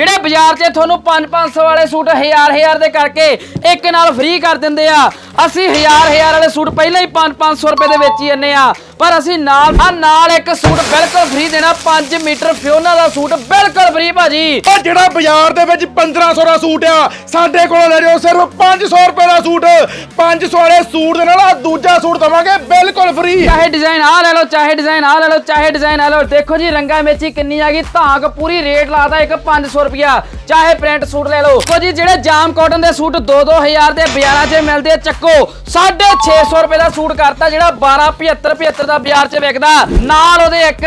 ਜਿਹੜੇ ਬਾਜ਼ਾਰ 'ਚ ਤੁਹਾਨੂੰ 5-500 ਵਾਲੇ ਸੂਟ 1000-1000 ਦੇ ਕਰਕੇ ਇੱਕ ਨਾਲ ਫ੍ਰੀ ਕਰ ਦਿੰਦੇ ਆ। ਅਸੀਂ 1000-1000 ਵਾਲੇ ਸੂਟ ਪਹਿਲਾਂ ਹੀ 5-500 ਰੁਪਏ ਦੇ ਵੇਚੀ ਜੰਨੇ ਆ। ਪਰ ਅਸੀਂ ਨਾਲ ਆ ਨਾਲ ਇੱਕ ਸੂਟ ਬਿਲਕੁਲ ਫ੍ਰੀ ਦੇਣਾ 5 ਮੀਟਰ ਫਿਓਨਾ ਦਾ ਸੂਟ ਬਿਲਕੁਲ ਫ੍ਰੀ ਭਾਜੀ। ਉਹ ਜਿਹੜਾ ਬਾਜ਼ਾਰ ਦੇ ਵਿੱਚ 1500 ਦਾ ਸੂਟ ਆ ਸਾਡੇ ਕੋਲ ਲੈ ਜਾਓ ਸਿਰਫ 500 ਰੁਪਏ ਦਾ ਸੂਟ। 500 ਵਾਲੇ ਸੂਟ ਦੇ ਨਾਲ ਆਹ ਦੂਜਾ ਸੂਟ ਦਵਾਂਗੇ ਬਿਲਕੁਲ ਫ੍ਰੀ ਚਾਹੇ ਡਿਜ਼ਾਈਨ ਆ ਲੈ ਲਓ ਚਾਹੇ ਡਿਜ਼ਾਈਨ ਆ ਲੈ ਲਓ ਚਾਹੇ ਡਿਜ਼ਾਈਨ ਆ ਲੈ ਲਓ। ਦੇਖੋ ਜੀ ਰੰਗਾ ਮੇਚੀ ਕਿੰਨੀ ਆ ਗਈ ਧਾਕ ਪੂਰੀ ਰੇਟ ਲਾਦਾ ਇੱਕ 500 ਰੁਪਿਆ ਚਾਹੇ ਪ੍ਰਿੰਟ ਸੂਟ ਲੈ ਲਓ। ਦੇਖੋ ਜੀ ਜਿਹੜੇ ਜਾਮ ਕਾਟਨ ਦੇ ਸੂਟ 2-2000 ਦੇ ਬਾਜ਼ਾਰਾਂ 'ਚ ਮਿਲਦੇ ਆ ਚੱਕੋ 650 ਰੁਪਏ ਦਾ ਸੂਟ ਕਰਤਾ ਜਿਹੜਾ 1275 75 ਦਾ ਬਾਜ਼ਾਰ 'ਚ ਵਿਕਦਾ। ਨਾਲ ਉਹਦੇ ਇੱਕ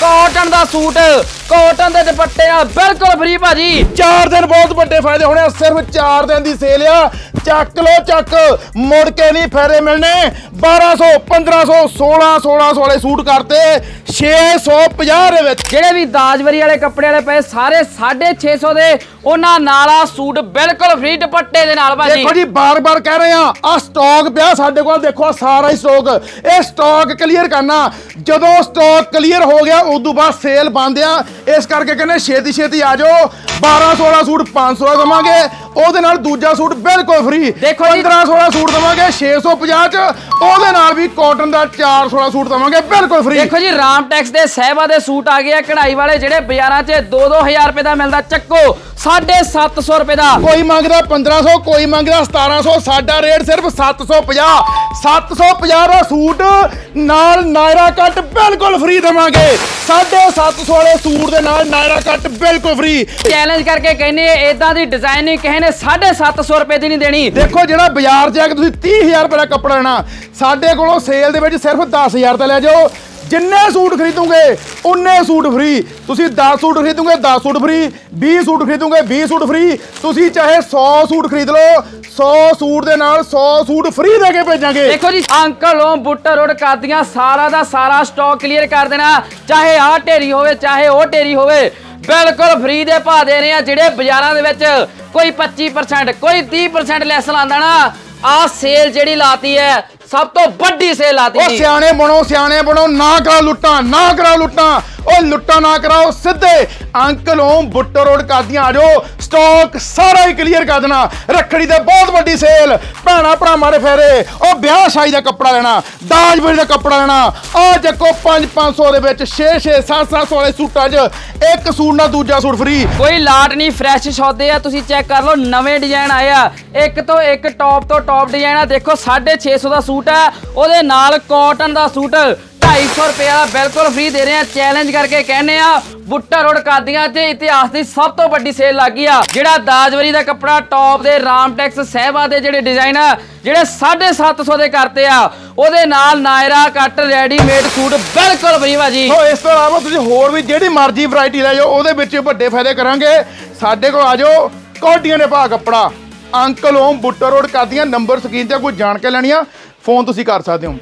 ਕਾਟਨ ਦਾ ਸੂਟ। ਕਾਟਨ ਦੇ ਦੁਪੱਟੇ ਆ ਬਿਲਕੁਲ ਫ੍ਰੀ ਭਾਜੀ। 4 ਦਿਨ ਬਹੁਤ ਵੱਡੇ ਫਾਇਦੇ ਹੋਣੇ ਆ। ਸਿਰਫ 4 ਦਿਨ ਦੀ ਸੇਲ ਆ। ਚੱਕ ਲੋ ਚੱਕ। ਮੁੜ ਕੇ ਨਹੀਂ ਫਾਇਦੇ ਮਿਲਣੇ। 1200 1500 16 1600 ਵਾਲੇ ਸੂਟ ਕਰਤੇ। 650 ਦੇ ਵਿੱਚ। ਜਿਹੜੇ ਵੀ ਦਾਜਵਰੀ ਵਾਲੇ ਕੱਪੜੇ ਵਾਲੇ ਪਏ ਸਾਰੇ 650 ਦੇ। ਉਹਨਾਂ ਨਾਲ ਆ ਸੂਟ ਬਿਲਕੁਲ ਫ੍ਰੀ ਦੁਪੱਟੇ ਦੇ ਨਾਲ ਭਾਜੀ। ਦੇਖੋ ਜੀ ਬਾਰ-ਬਾਰ ਕਹਿ ਰਹੇ ਆ ਆ ਸਟਾਕ ਪਿਆ ਸਾਡੇ ਕੋਲ ਦੇਖੋ ਸਾਰਾ ਹੀ ਸਟਾਕ ਇਹ ਸਟਾਕ ਕਲੀਅਰ ਕਰਨਾ। ਜਦੋਂ ਸਟਾਕ ਕਲੀਅਰ ਹੋ ਗਿਆ ਉਦੋਂ ਬਾਅਦ ਸੇਲ ਬੰਦ ਆ। ਇਸ ਕਰਕੇ ਕਹਿੰਦੇ ਛੇਤੀ ਛੇਤੀ ਆ ਜਾਓ। 1200 ਵਾਲਾ ਸੂਟ 500 ਦਾ ਦਵਾਂਗੇ। ਉਹਦੇ ਨਾਲ ਦੂਜਾ ਸੂਟ ਬਿਲਕੁਲ ਫ੍ਰੀ ਦੇਖੋ ਜੀ- 1500 ਵਾਲਾ ਸੂਟ ਦਵਾਂਗੇ 650 ਚ ਉਹਦੇ ਨਾਲ ਵੀ ਕਾਟਨ ਦਾ 400 ਵਾਲਾ ਸੂਟ ਦਵਾਂਗੇ ਬਿਲਕੁਲ ਫ੍ਰੀ ਦੇਖੋ ਜੀ ਰਾਮਟੈਕਸ ਦੇ ਸਹਿਬਾ ਦੇ ਸੂਟ ਆ ਗਏ ਆ ਕਢਾਈ ਵਾਲੇ ਜਿਹੜੇ ਬਾਜ਼ਾਰਾਂ 'ਚ 2-2000 ਰੁਪਏ ਦਾ ਮਿਲਦਾ ਚੱਕੋ। 750 ਰੁਪਏ ਦਾ। ਕੋਈ ਮੰਗਦਾ 1500 ਕੋਈ ਮੰਗਦਾ 1700 ਸਾਡਾ ਰੇਟ ਸਿਰਫ 750 750 ਦਾ ਸੂਟ ਨਾਲ ਨਾਇਰਾ ਕੱਟ ਬਿਲਕੁਲ ਫ੍ਰੀ ਦੇਵਾਂਗੇ। 750 ਵਾਲੇ ਸੂਟ ਦੇ ਨਾਲ ਨਾਇਰਾ ਕੱਟ ਬਿਲਕੁਲ ਫ੍ਰੀ ਚੈਲੰਜ ਕਰਕੇ ਕਹਿੰਦੇ ਇਦਾਂ ਦੀ ਡਿਜ਼ਾਈਨਿੰਗ ਕਿਸੇ ਨੇ 750 ਰੁਪਏ ਦੀ ਨਹੀਂ ਦੇਣੀ। ਦੇਖੋ ਜਿਹੜਾ ਬਾਜ਼ਾਰ ਆ ਕੇ ਤੁਸੀਂ 30000 ਰੁਪਏ ਦਾ ਕੱਪੜਾ ਲੈਣਾ ਸਾਡੇ ਕੋਲੋਂ ਸੇਲ ਦੇ ਵਿੱਚ ਸਿਰਫ 10000 ਤੇ ਲੈ ਜਾਓ। ਜਿੰਨੇ ਸੂਟ ਖਰੀਦੋਗੇ, ਉਨੇ ਸੂਟ ਫ੍ਰੀ ਤੁਸੀਂ 10 ਸੂਟ ਖਰੀਦੋਗੇ 10 ਸੂਟ ਫ੍ਰੀ 20 ਸੂਟ ਖਰੀਦੋਗੇ 20 ਸੂਟ ਫ੍ਰੀ ਤੁਸੀਂ ਚਾਹੇ 100 ਸੂਟ ਖਰੀਦ ਲਓ 100 ਸੂਟ ਦੇ ਨਾਲ 100 ਸੂਟ ਫ੍ਰੀ ਦੇ ਕੇ ਭੇਜਾਂਗੇ। ਦੇਖੋ ਜੀ, ਅੰਕਲ ਓਮ ਬੁੱਟਰ ਰੋਡ ਕਾਦੀਆਂ ਸਾਰਾ ਦਾ ਸਾਰਾ ਸਟਾਕ ਕਲੀਅਰ ਕਰ ਦੇਣਾ। ਚਾਹੇ ਆਹ ਢੇਰੀ ਹੋਵੇ, ਚਾਹੇ ਉਹ ਢੇਰੀ ਹੋਵੇ, ਬਿਲਕੁਲ ਫ੍ਰੀ ਦੇ ਭਾਅ ਦੇ ਰਹੇ ਆ, ਜਿਹੜੇ ਬਾਜ਼ਾਰਾਂ ਦੇ ਵਿੱਚ ਕੋਈ 25% ਕੋਈ 30% ਲੈਸ ਲਾਉਂਦਾ ਨਾ, ਆਹ ਸੇਲ ਜਿਹੜੀ ਲਾਤੀ ਹੈ ਸਭ ਤੋਂ ਵੱਡੀ ਸੇਲ ਲਾਤੀ ਉਹ ਜੀ ਸਿਆਣੇ ਬਣੋ ਸਿਆਣੇ ਬਣੋ ਨਾ ਕਰਾਓ ਲੁੱਟਾਂ ਨਾ ਕਰਾਓ ਲੁੱਟਾਂ। ਉਹ ਲੁੱਟਾਂ ਨਾ ਕਰਾਓ ਸਿੱਧੇ ਅੰਕਲ ਓਮ ਬੁੱਟਰ ਰੋਡ ਕਾਦੀਆਂ ਆ ਜਾਓ ਸਟਾਕ ਸਾਰਾ ਹੀ ਕਲੀਅਰ ਕਰ ਦੇਣਾ। ਰੱਖੜੀ ਤੇ ਬਹੁਤ ਵੱਡੀ ਸੇਲ। ਭੈਣਾ ਭਰਾਵਾਂ ਦੇ ਫੇਰੇ। ਉਹ ਵਿਆਹ ਸ਼ਾਦੀ ਦਾ ਕੱਪੜਾ ਲੈਣਾ ਦਾਜ ਬੜੀ ਦਾ ਕੱਪੜਾ ਲੈਣਾ। ਆ ਚੱਕੋ 5 500 ਦੇ ਵਿੱਚ 6 6 7 700 ਵਾਲੇ ਸੂਟਾਂ 'ਚ। ਇੱਕ ਸੂਟ ਨਾਲ ਦੂਜਾ ਸੂਟ ਫ੍ਰੀ ਕੋਈ ਲਾਟ ਨਹੀਂ ਫਰੈਸ਼ ਸੌਦੇ ਆ। ਤੁਸੀਂ ਚੈੱਕ ਕਰ ਲਓ ਨਵੇਂ ਡਿਜ਼ਾਈਨ ਆਏ ਆ। ਇੱਕ ਤੋਂ ਇੱਕ ਟੌਪ ਤੋਂ ਟੌਪ ਡਿਜ਼ਾਈਨ ਆ। ਦੇਖੋ 650 ਦਾ ਸੂਟ ਆ ਉਹਦੇ ਨਾਲ ਕਾਟਨ ਦਾ ਸੂਟ 250 ਰੁਪਏ ਦਾ ਬਿਲਕੁਲ ਫ੍ਰੀ ਦੇ ਰਹੇ ਆ ਚੈਲੰਜ ਕਰਕੇ ਕਹਿੰਦੇ ਆ ਬੁੱਟਾ ਰੋਡ ਕਾਦੀਆਂ 'ਚ ਇਤਿਹਾਸ ਦੀ ਸਭ ਤੋਂ ਵੱਡੀ ਸੇਲ ਲੱਗੀ ਆ। ਜਿਹੜਾ ਦਾਜਵਰੀ ਦਾ ਕੱਪੜਾ ਟੌਪ ਦੇ ਰਾਮਟੈਕਸ ਸਹਿਬਾ ਦੇ ਜਿਹੜੇ ਡਿਜ਼ਾਈਨ ਆ, ਜਿਹੜੇ 750 ਦੇ ਕਰਤੇ ਆ, ਉਹਦੇ ਨਾਲ ਨਾਇਰਾ ਕੱਟ ਰੈਡੀਮੇਡ ਸੂਟ ਬਿਲਕੁਲ ਫ੍ਰੀ ਵਾ ਜੀ ਇਸ ਤੋਂ ਇਲਾਵਾ ਤੁਸੀਂ ਹੋਰ ਵੀ ਜਿਹੜੀ ਮਰਜ਼ੀ ਵੈਰਾਈਟੀ ਲੈ ਜਾਓ, ਉਹਦੇ ਵਿੱਚ ਵੱਡੇ ਫਾਇਦੇ ਕਰਾਂਗੇ। ਸਾਡੇ ਕੋਲ ਆ ਜਾਓ ਕੋਟੀਆਂ ਦੇ ਭਾਅ ਕੱਪੜਾ। Uncle Om Buttar road Qadian number screen ਤੇ ਕੋਈ ਜਾਣ ਕੇ ਲੈਣੀ ਫੋਨ ਤੁਸੀਂ ਕਰ ਸਕਦੇ ਹੋ।